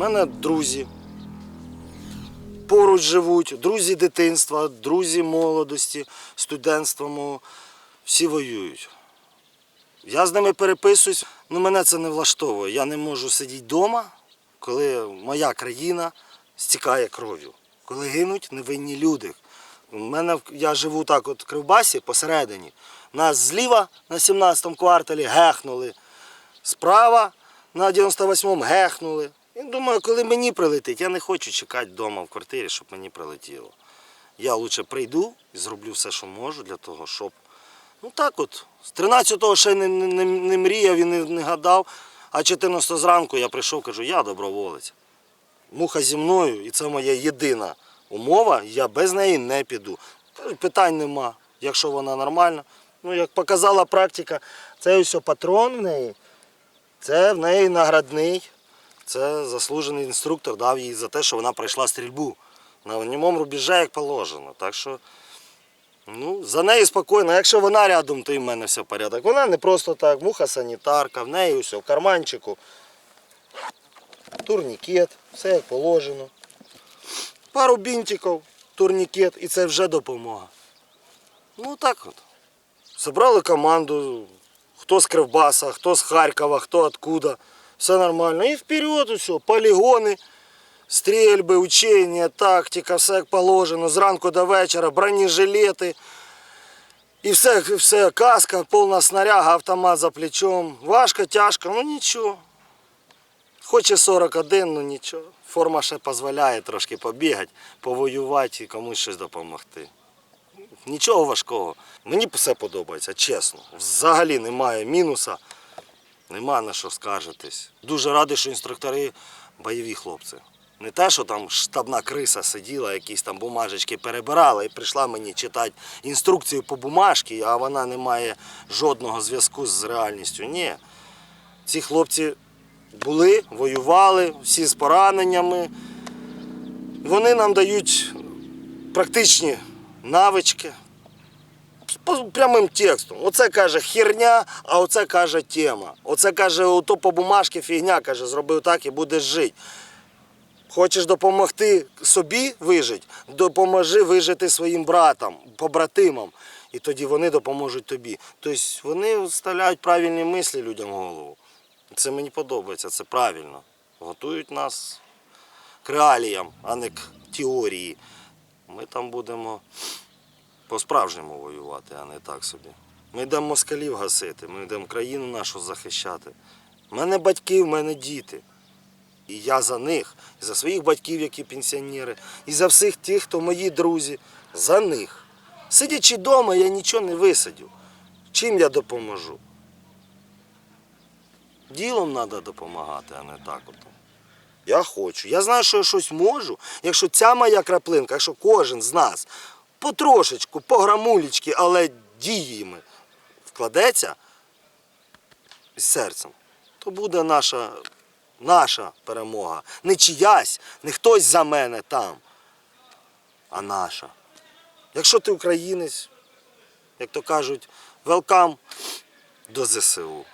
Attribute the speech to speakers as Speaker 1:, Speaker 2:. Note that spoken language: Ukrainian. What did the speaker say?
Speaker 1: мене друзі. Поруч живуть, друзі дитинства, друзі молодості, студентства мого. Всі воюють. Я з ними переписуюсь, але мене це не влаштовує. Я не можу сидіти вдома, коли моя країна стікає кров'ю, коли гинуть невинні люди. Мене я живу так, от в Кривбасі посередині. Нас зліва на 17-му кварталі гехнули, справа на 98-му гехнули. І думаю, коли мені прилетить, я не хочу чекати вдома в квартирі, щоб мені прилетіло. Я лучше прийду і зроблю все, що можу для того, щоб. Ну так от. З 13-го ще не, не, не, не мріяв і не, не гадав, а 14 зранку я прийшов, кажу, я доброволець. Муха зі мною, і це моя єдина умова, я без неї не піду. Питань нема, якщо вона нормальна. Ну, як показала практика, це ось патрон в неї, це в неї наградний. Це заслужений інструктор дав їй за те, що вона пройшла стрільбу на німому рубежі, як положено. Так що ну, за нею спокійно. Якщо вона рядом, то і в мене все в порядок. Вона не просто так, муха санітарка, в неї все в карманчику. Турнікет, все як положено. Пару бінтиків, турнікет, і це вже допомога. Ну так от. Собрали команду, хто з Кривбаса, хто з Харкова, хто откуда. Все нормально. І вперед, усе, полігони, стрільби, учення, тактика, все як положено. Зранку до вечора, бронежилети. І все, все, каска, повна снаряга, автомат за плечом. Важко, тяжко, ну нічого. Хоче 41, ну нічого. Форма ще дозволяє трошки побігати, повоювати і комусь щось допомогти. Нічого важкого. Мені все подобається, чесно. Взагалі немає мінуса, нема на що скаржитись. Дуже радий, що інструктори бойові хлопці. Не те, що там штабна криса сиділа, якісь там бумажечки перебирала і прийшла мені читати інструкцію по бумажці, а вона не має жодного зв'язку з реальністю. Ні. Ці хлопці були, воювали, всі з пораненнями. Вони нам дають практичні навички. Прямим текстом. Оце каже херня, а оце каже тема. Оце каже, ото по бумажці фігня, каже, зробив так і будеш жити. Хочеш допомогти собі вижити, допоможи вижити своїм братам, побратимам. І тоді вони допоможуть тобі. Тобто вони вставляють правильні мислі людям в голову. Це мені подобається, це правильно. Готують нас к реаліям, а не к теорії. Ми там будемо по-справжньому воювати, а не так собі. Ми йдемо москалів гасити, ми йдемо країну нашу захищати. У мене батьки, в мене діти. І я за них, і за своїх батьків, які пенсіонери, і за всіх тих, хто мої друзі, за них. Сидячи вдома, я нічого не висадю. Чим я допоможу? Ділом треба допомагати, а не так от. Я хочу. Я знаю, що я щось можу. Якщо ця моя краплинка, якщо кожен з нас потрошечку, по грамулечки, але діями вкладеться з серцем, то буде наша, наша перемога. Не чиясь, не хтось за мене там, а наша. Якщо ти українець, як то кажуть, велкам до ЗСУ.